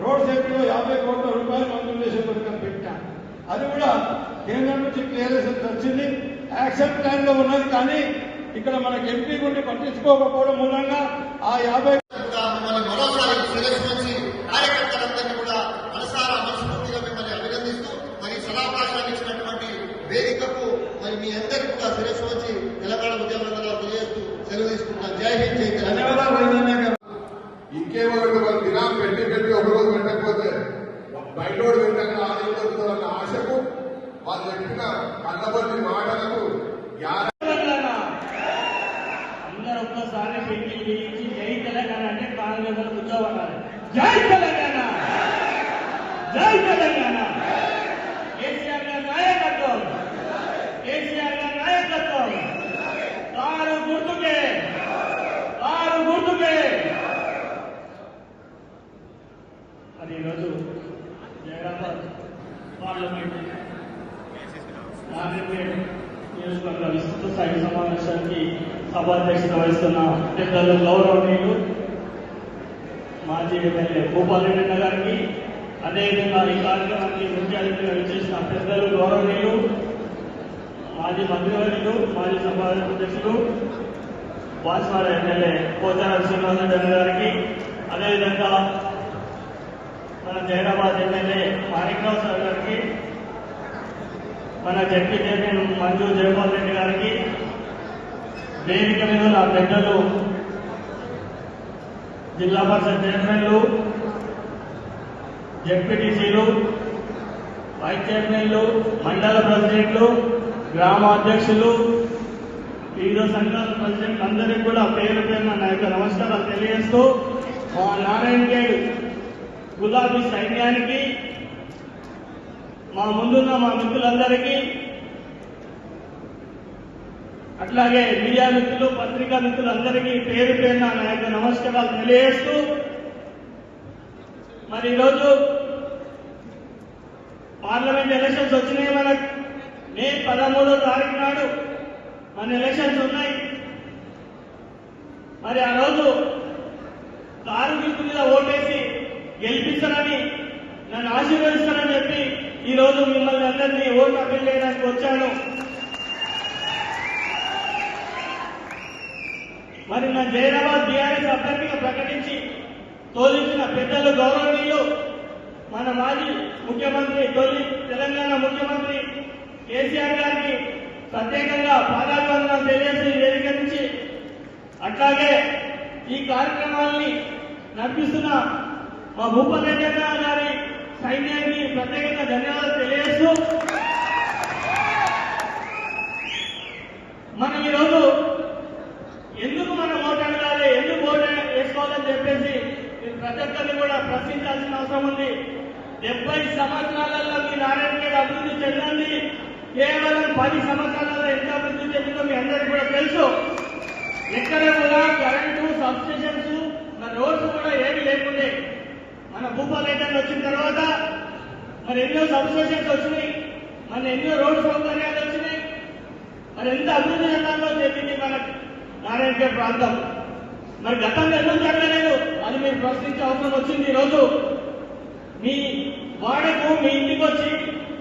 Road సేఫ్టీలో యాభై కోట్ల రూపాయలు మంజూరు చేసే పథకం పెట్టాం. అది కూడా కేంద్రం నుంచి క్లియరెన్స్ వచ్చింది. యాక్షన్ ప్లాన్లో ఉన్నది కానీ ఇక్కడ మనకి ఎంపీ గుండి పట్టించుకోకపోవడం మూలంగా ఆ యాభై కూడా వేదికకు మరి మీ అందరికీ శిరస్సు వచ్చి తెలంగాణ తెలియజేస్తూ సెలవు జై హింద్ జై తెలంగాణ. ఇంకేమో వాళ్ళు దినాలు పెట్టి పెట్టి ఒక రోజు పెట్టకపోతే వింటాక ఆదాయం దొరుకుతుందన్న ఆశకు వాళ్ళు చెప్పిన కళ్ళబొల్లి మాటలకు అందరూ ఒక్కసారి పెట్టి వేయించి జై తెలంగాణ అంటే కాంగ్రెస్ వాళ్ళు జై తెలంగాణ! జై తెలంగాణ కేసీఆర్ గారి నాయకత్వం కేసీఆర్ గారి నాయకత్వం కారు గుర్తుకే కారు గుర్తుకే మరి ఈరోజు జయరాబాద్ పార్లమెంట్ నారాయణపేట నియోజకవర్గ విస్తృత స్థాయి సమావేశానికి సభాధ్యక్షత వహిస్తున్న పెద్దలు గౌరవనీయులు మాజీ ఎమ్మెల్యే భూపాల్ రెడ్డి గారికి అదేవిధంగా ఈ కార్యక్రమానికి ముఖ్య అతిథిగా విచ్చేసిన పెద్దలు గౌరవనీయులు మాజీ మంత్రివర్యులు మాజీ సభాధ్యక్షులు అధ్యక్షులు ఎమ్మెల్యే పోచారం శ్రీనివాసరెడ్డి గారికి అదేవిధంగా మన జైనాబాద్ ఎమ్మెల్యే మాణిక్రావు సార్ గారికి మన జడ్పీ చైర్మన్ మంజు జగన్మోహన్ రెడ్డి గారికి వేదిక మీద నా పెద్దలు జిల్లా పరిషత్ చైర్మన్లు జెడ్పీటీసీలు వైస్ చైర్మన్లు మండల ప్రెసిడెంట్లు గ్రామ అధ్యక్షులు వివిధ సంఘాల ప్రెసిడెంట్ అందరికీ కూడా పేరు పేరున నా యొక్క నమస్కారాలు తెలియజేస్తూ మా నారాయణ గేడ్ గులాబీ సైన్యానికి మా ముందున్న మా మిత్రులందరికీ అట్లాగే మీడియా మిత్రులు పత్రికా మిత్రులందరికీ పేరు పేరున నా యొక్క నమస్కారాలు తెలియజేస్తూ మరి ఈరోజు పార్లమెంట్ ఎలక్షన్స్ వచ్చినాయి మనకు. మే పదమూడో తారీఖు నాడు మన ఎలక్షన్స్ ఉన్నాయి. మరి ఆ రోజు కార్మికుల మీద ఓటేసి గెలిపిస్తారని నన్ను ఆశీర్వదిస్తారని చెప్పి ఈ రోజు మిమ్మల్ని అందరినీ ఓటు అప్పీల్ చేయడానికి వచ్చాను. మరి నా జైరాబాద్ బీఆర్ఎస్ అభ్యర్థిగా ప్రకటించి తోలించిన పెద్దలు గౌరవనీయులు మన మాజీ ముఖ్యమంత్రి తొలి తెలంగాణ ముఖ్యమంత్రి కేసీఆర్ గారికి ప్రత్యేకంగా పాదాభివందనం తెలియజేసి ఈ వేదిక నుంచి అట్లాగే ఈ కార్యక్రమాన్ని నడిపిస్తున్న మా భూపల్ రెడ్డి గారి సైన్యానికి ప్రత్యేకంగా ధన్యవాదాలు తెలియజేస్తూ మనం ఈరోజు ఎందుకు మనం ఓటు అడగాలి ఎందుకు ఓటు వేసుకోవాలని చెప్పేసి మీరు ప్రతి ఒక్కరిని కూడా ప్రశ్నించాల్సిన అవసరం ఉంది. డెబ్బై సంవత్సరాలలో మీ నారాయణ అభివృద్ధి చెందండి. కేవలం పది సంవత్సరాలలో ఎంత అభివృద్ధి చెందిందో మీ అందరికీ కూడా తెలుసు. ఎక్కడ కూడా కరెంటు సబ్స్టేషన్స్ మన రోడ్స్ కూడా ఏమి లేకుండే. మన భూపాల్ వచ్చిన తర్వాత మరి ఎన్నో సబ్స్టేషన్స్ వచ్చినాయి. మన ఎన్నో రోడ్ సౌకర్యాలు వచ్చినాయి. మరి ఎంత అభివృద్ధి చెందాలో చెప్పింది మన నారాయణపేట ప్రాంతం. మరి గతంలో ఎందుకు జరగలేదు? మీరు ప్రశ్నించే అవసరం వచ్చింది ఈరోజు. మీ వాడకు మీ ఇంటికి వచ్చి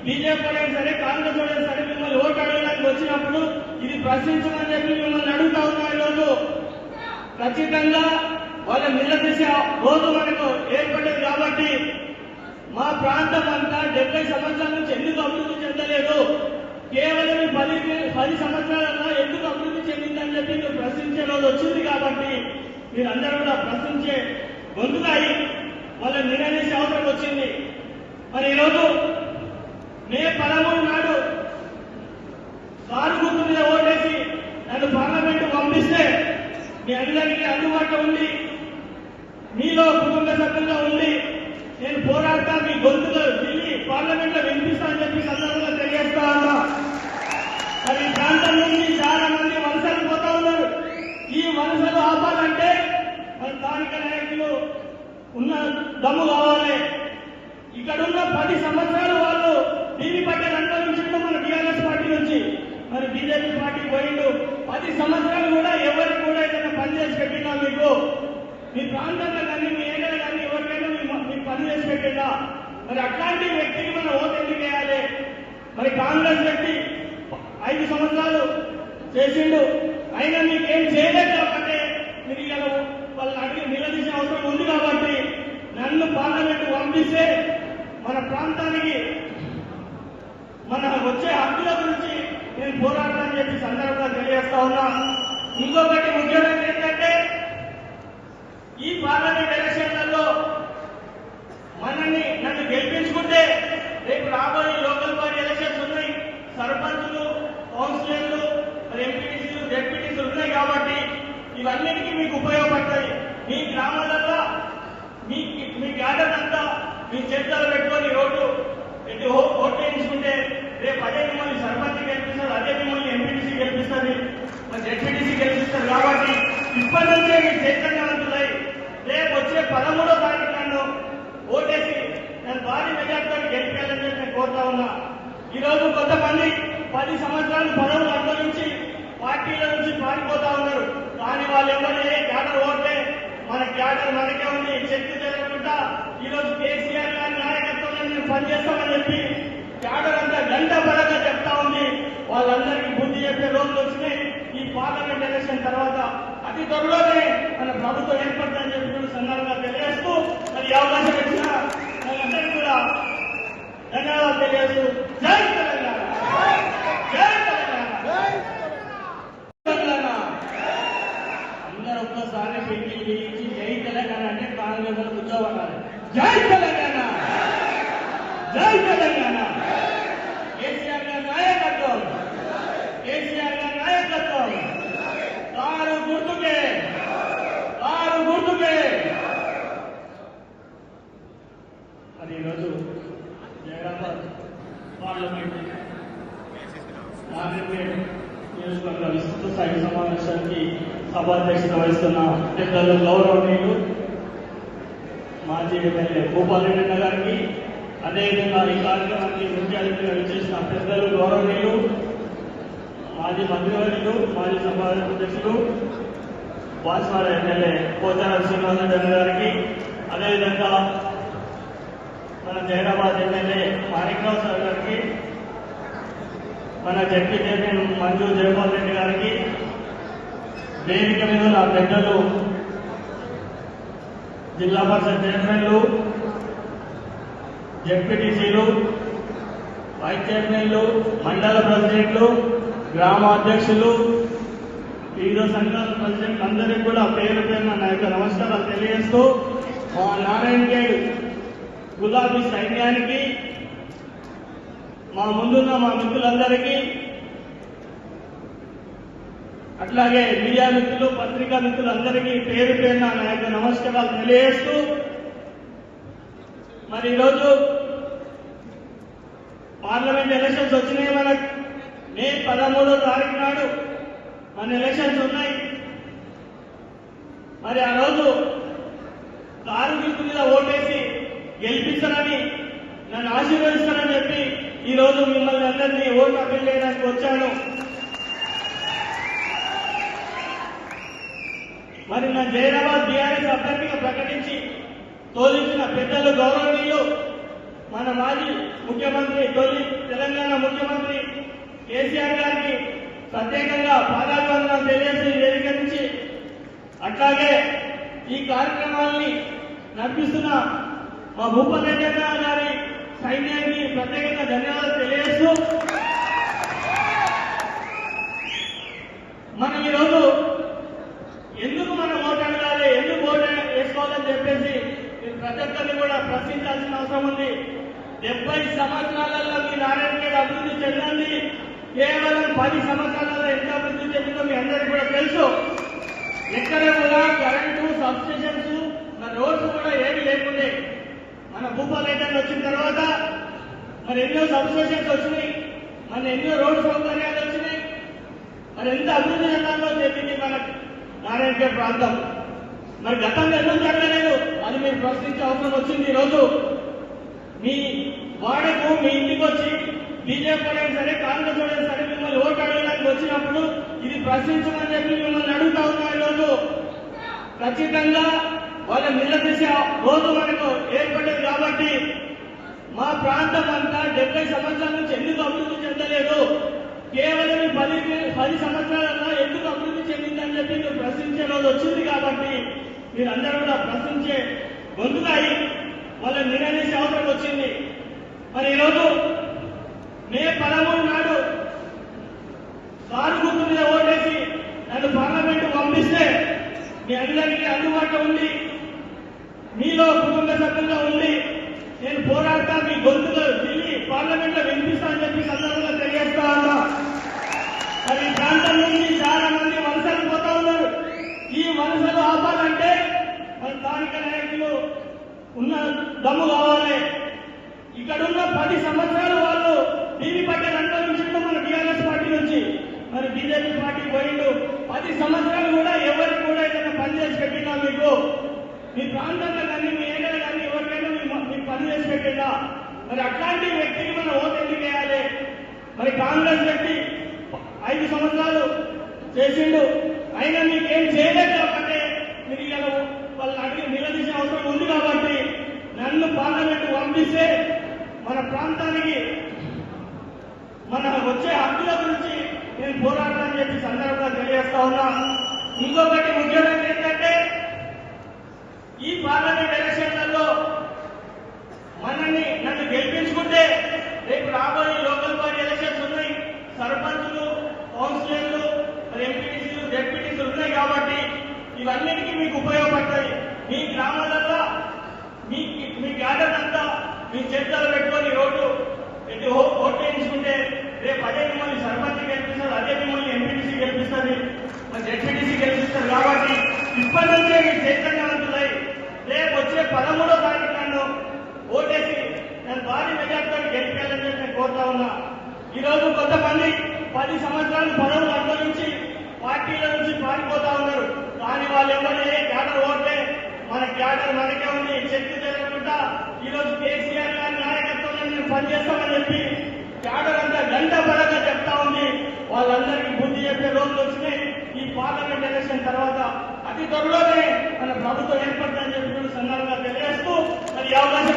బీజేపీ అయినా సరే కాంగ్రెస్ అయినా సరే మిమ్మల్ని ఓటు అడగడానికి వచ్చినప్పుడు ఇది ప్రశ్నించమని చెప్పి మిమ్మల్ని అడుగుతా ఉన్నా ఈరోజు. ఖచ్చితంగా వాళ్ళని నిలదీసే రోజు మనకు ఏర్పడ్డది కాబట్టి మా ప్రాంతం అంతా డెబ్బై సంవత్సరాల నుంచి ఎందుకు అభివృద్ధి చెందలేదు? కేవలం పది పది సంవత్సరాలలో ఎందుకు అభివృద్ధి చెందిందని చెప్పి మీరు ప్రశ్నించే రోజు వచ్చింది కాబట్టి మీరు కూడా గొంతుకాయి వాళ్ళని నిరేసే అవసరం వచ్చింది. మరి ఈరోజు మే పదమూడు నాడు కారు గుర్తు మీద ఓటేసి నన్ను పార్లమెంట్ పంపిస్తే మీ అందరికీ అందుబాటులో ఉంది మీలో కుటుంబ సభ్యులుగా ఉంది నేను పోరాడతా మీ గొంతులో వెళ్ళి పార్లమెంట్లో వినిపిస్తా అని చెప్పి సందర్భంగా తెలియజేస్తా ఉన్నా. మరి ప్రాంతం నుంచి చాలా మంది వలసలు పోతా ఉన్నారు. ఈ వలసలు ఆపాలి ఉన్న దమ్ము కావాలి. ఇక్కడున్న పది సంవత్సరాలు వాళ్ళు టీవీ పట్టాలు అనుభవించడం మన టీఆర్ఎస్ పార్టీ నుంచి. మరి బీజేపీ పార్టీ పోయిండు. పది సంవత్సరాలు కూడా ఎవరికి కూడా ఏదైనా పని చేసి పెట్టినా మీకు? మీ ప్రాంతంలో కానీ మీ ఏరియాలో కానీ ఎవరికైనా మీ- మీకు పని చేసి పెట్టిందా మరి అట్లాంటి వ్యక్తికి మనం ఓటు ఎందుకు వేయాలి? మరి కాంగ్రెస్ వ్యక్తి ఐదు సంవత్సరాలు చేసిండు. అయినా మీకేం చేయలేదు కాబట్టి మీరు ఇలా వాళ్ళని అడిగి నిలదీసే అవసరం ఉంది కాబట్టి నన్ను పార్లమెంట్ పంపిస్తే మన ప్రాంతానికి మన వచ్చే హక్కుల గురించి నేను పోరాడతానని చెప్పి సందర్భంగా తెలియజేస్తా ఉన్నా. ఇంకొకటి ముఖ్యమైనది ఏంటంటే ఈ పార్లమెంట్ ఎలక్షన్లలో మనల్ని నన్ను గెలిపించుకుంటే రేపు రాబోయే లోకల్ బాడీ ఎలక్షన్స్ ఉన్నాయి సర్పంచులు కౌన్సిలర్లు మరి ఎంపీటీసీలు డెప్యూటీసీలు ఉన్నాయి కాబట్టి ఇవన్నిటికీ మీకు ఉపయోగపడతాయి మీ గ్రామాలలో మీ మీ గ్యాదర్ అంతా మీ పెట్టుకొని రోడ్డు ఎటు ఓట్లు వేయించుకుంటే రేపు అదే మిమ్మల్ని సర్పంచ్ గెలిపిస్తారు అదే మిమ్మల్ని ఎంపీటీసీ గెలిపిస్తుంది మరి జెడ్పీటీసీ గెలిపిస్తారు కాబట్టి ఇప్పటి నుంచే మీ చైతన్యవంతులై రేపు వచ్చే పదమూడో తారీఖు నన్ను ఓటేసి నన్ను భారీ మెజార్టీతో గెలిపించాలని చెప్పి నేను కోరుతా ఉన్నా. ఈ రోజు కొంతమంది పది సంవత్సరాలు పదవులు అనుభవించి పార్టీల నుంచి పారిపోతా ఉన్నారు. కానీ వాళ్ళు ఎవరైనా క్యాడర్ ఓటే మన క్యాడర్ మనకే ఉంది శక్తి జరగకుండా ఈరోజు కేసీఆర్ గారు నాయకత్వంలో మేము పనిచేస్తామని చెప్పి క్యాడర్ అంతా గంట పరంగా చెప్తా ఉంది. వాళ్ళందరికీ బుద్ధి చెప్పే రోజులు వచ్చినాయి. ఈ పార్లమెంట్ ఎలక్షన్ తర్వాత అతి త్వరలోనే మన ప్రభుత్వం ఏర్పడుతుందని చెప్పి సందర్భంగా తెలియజేస్తూ మరి అవకాశం ఇచ్చిన మనందరికీ కూడా ధన్యవాదాలు తెలియజేస్తూ జై తెలంగాణ. జై తెలంగాణ. అందరూ ఒక్కసారి పెట్టి జై తెలంగాణ అంటే కాంగ్రెస్ వాళ్ళు జై తెలంగాణ. జై తెలంగాణ. కేసీఆర్ గారి నాయకత్వం. కేసీఆర్ గారి నాయకత్వం. కారు గుర్తుకే. కారు గుర్తుకే. అది ఈరోజు జయరాబాద్ పార్లమెంట్ నారాయణపేట నియోజకవర్గ విస్తృత స్థాయి సమావేశానికి సభాధ్యక్షత వహిస్తున్న పెద్దలు గౌరవనీయులు మాజీ ఎమ్మెల్యే భూపాల్ రెడ్డి గారికి అదేవిధంగా ఈ కార్యక్రమానికి ముఖ్య అతిథిగా విచ్చేసిన పెద్దలు గౌరవనీయులు మాజీ మంత్రివర్యులు మాజీ సభాధ్యక్షులు బాస్వాడ ఎమ్మెల్యే పోచారం శ్రీనివాసరెడ్డి గారికి అదేవిధంగా మన జైరాబాద్ ఎమ్మెల్యే మాణిక్రావు సార్ గారికి మన జడ్పీ చైర్మన్ మంజు జయపాల్ రెడ్డి గారికి వేదిక మీద నా పెద్దలు జిల్లా పరిషత్ చైర్మన్లు జడ్పీటీసీలు వైస్ చైర్మన్లు మండల ప్రెసిడెంట్లు గ్రామ అధ్యక్షులు వివిధ సంఘాల ప్రెసిడెంట్ అందరికీ కూడా పేరు పేరున నా యొక్క నమస్కారాలు తెలియజేస్తూ మా నారాయణ గేడ్ గులాబీ సైన్యానికి మా ముందున్న మా మిత్రులందరికీ అట్లాగే మీడియా మిత్రులు పత్రికా మిత్రులందరికీ పేరు పేరున నా యొక్క నమస్కారాలు తెలియజేస్తూ మరి ఈరోజు పార్లమెంట్ ఎలక్షన్స్ వచ్చినాయి మనకు. మే పదమూడో తారీఖు నాడు మన ఎలక్షన్స్ ఉన్నాయి. మరి ఆ రోజు కారు మీద ఓటేసి గెలిపిస్తారని నన్ను ఆశీర్వదిస్తానని చెప్పి ఈ రోజు మిమ్మల్ని అందరినీ ఓటు అప్పీల్ చేయడానికి వచ్చాను. మరి నా జైరాబాద్ బీఆర్ఎస్ అభ్యర్థిగా ప్రకటించి తోలించిన పెద్దలు గౌరవనీయులు మన మాజీ ముఖ్యమంత్రి తొలి తెలంగాణ ముఖ్యమంత్రి కేసీఆర్ గారికి ప్రత్యేకంగా పాదాభివందనం తెలియజేసి వేదిక నుంచి అట్లాగే ఈ కార్యక్రమాన్ని నడిపిస్తున్న మా భూపతి గారి సైన్యానికి ప్రత్యేకంగా ధన్యవాదాలు తెలియజేస్తూ మనం ఈరోజు ఎందుకు మనం ఓటు అడగాలి ఎందుకు ఓటు వేసుకోవాలని చెప్పేసి మీరు ప్రతి ఒక్కరిని కూడా ప్రశ్నించాల్సిన అవసరం ఉంది. డెబ్బై సంవత్సరాలలో మీ నారాయణగేడ్ అభివృద్ధి చెందింది కేవలం పది సంవత్సరాలలో ఎంత అభివృద్ధి చెందిందో మీ అందరికీ కూడా తెలుసు. ఎక్కడ కూడా కరెంటు సబ్స్టేషన్స్ మన రోడ్స్ కూడా ఏమీ లేకుండే. మన భూపాలేటన్ వచ్చిన తర్వాత మరి ఎన్నో సబ్స్టేషన్స్ వచ్చినాయి. మన ఎన్నో రోడ్ సౌకర్యాలు వచ్చినాయి. మరి ఎంత అభివృద్ధి చెందాలో చెప్పింది మన నారాయణఖేడ్ ప్రాంతం. మరి గతంలో ఎందుకు జరగలేదు? అది మీరు ప్రశ్నించే అవసరం వచ్చింది ఈరోజు. మీ వాడకు మీ ఇంటికి వచ్చి బీజేపీ అయినా సరే కాంగ్రెస్ అయినా సరే మిమ్మల్ని ఓటు అడగడానికి వచ్చినప్పుడు ఇది ప్రశ్నించమని చెప్పి మిమ్మల్ని అడుగుతా ఉన్నారు ఈరోజు. ఖచ్చితంగా వాళ్ళని నిలదీసే రోజు మనకు ఏర్పడ్డది కాబట్టి మా ప్రాంతం అంతా డెబ్బై సంవత్సరాల నుంచి ఎందుకు అభివృద్ధి చెందలేదు? కేవలం పది పది సంవత్సరాలలో ఎందుకు అభివృద్ధి చెందిందని చెప్పి మీరు ప్రశ్నించే రోజు వచ్చింది కాబట్టి మీరందరూ కూడా ప్రశ్నించే గొంతుగా అయి వాళ్ళని నిలదీసే అవసరం వచ్చింది. మరి ఈరోజు మే పదమూడు నాడు కారు గుర్తు మీద ఓటేసి నన్ను పార్లమెంట్ పంపిస్తే మీ అందరికీ అందుబాటులో ఉంది మీలో కుటుంబ సభ్యులుగా ఉండి నేను పోరాడతా మీ గొంతులో వెళ్ళి పార్లమెంట్లో వినిపిస్తా అని చెప్పి సందర్భంగా తెలియజేస్తా ఉన్నా మరి ఈ ప్రాంతం నుంచి చాలా మంది వలసలు పోతా ఉన్నారు ఈ వలసలు ఆపాలంటే మన స్థానిక నాయకులు ఉన్న దమ్ము కావాలి. ఇక్కడున్న పది సంవత్సరాలు వాళ్ళు టీవీ పట్టేది అనుభవించడం మన టీఆర్ఎస్ పార్టీ నుంచి. మరి బీజేపీ పార్టీ పోయిండు. పది సంవత్సరాలు కూడా ఎవరికి కూడా ఏదైనా పని చేసి పెట్టినా మీకు? మీ ప్రాంతంలో కానీ మీ ఏరియాలో కానీ ఎవరికైనా మీ- మీకు పని చేసి పెట్టినా మరి అట్లాంటి వ్యక్తికి మనం ఓటు ఎందుకు వేయాలి? మరి కాంగ్రెస్ వ్యక్తి ఐదు సంవత్సరాలు చేసిండు. అయినా మీకేం చేయలేదు కాబట్టి మీరు ఇలా వాళ్ళని అడిగి నిలదీసే అవసరం ఉంది కాబట్టి నన్ను పార్లమెంట్ పంపిస్తే మన ప్రాంతానికి మన వచ్చే హక్కుల గురించి నేను పోరాడతానని చెప్పి సందర్భంగా తెలియజేస్తా ఉన్నా. ఇంకొకటి ముఖ్యమైనది ఏంటంటే ఈ పార్లమెంట్ ఎలక్షన్లలో మనల్ని నన్ను గెలిపించుకుంటే రేపు రాబోయే లోకల్ బాడీ ఎలక్షన్స్ ఉన్నాయి. సర్పంచులు కౌన్సిలర్లు ఎంపీటీసీలు డెప్యూటీసీలు ఉన్నాయి కాబట్టి ఇవన్నిటికీ మీకు ఉపయోగం మీ గ్రామాలలో మీ మీ గార్డెన్ అంతా మీ చర్చలు పెట్టుకొని రోడ్డు పెట్టి ఓ- ఓట్లు వేయించుకుంటే రేపు అదే మిమ్మల్ని సర్పంచ్ గెలిపిస్తారు అదే మిమ్మల్ని ఎంపీటీసీ గెలిపిస్తుంది మరి జెడ్పీటీసీ గెలిపిస్తారు కాబట్టి ఇప్పటి నుంచే మీ చైతన్యవంతులై రేపు వచ్చే పదమూడో తారీఖు నన్ను ఓటేసి నేను భారీ మెజార్టీతో గెలిపించాలని చెప్పి నేను కోరుతా ఉన్నా. ఈరోజు కొంతమంది పది సంవత్సరాలు పదవులు అనుభవించి పార్టీల నుంచి పారిపోతా ఉన్నారు కానీ వాళ్ళు ఎవరు ఏ క్యాడర్ ఓట్లే మన క్యాడర్ మనకే ఉంది శక్తి తెలియకుండా ఈ రోజు కేసీఆర్ గారి నాయకత్వంలో మేము పనిచేస్తామని చెప్పి క్యాడర్ గంట పరంగా చెప్తా ఉంది. వాళ్ళందరికీ బుద్ధి చెప్పే రోజులు వచ్చినాయి. ఈ పార్లమెంట్ ఎలక్షన్ తర్వాత అతి త్వరలోనే మన ప్రభుత్వం ఏర్పడుతుందని చెప్పి సందర్భంగా తెలియజేస్తూ మరి అవకాశం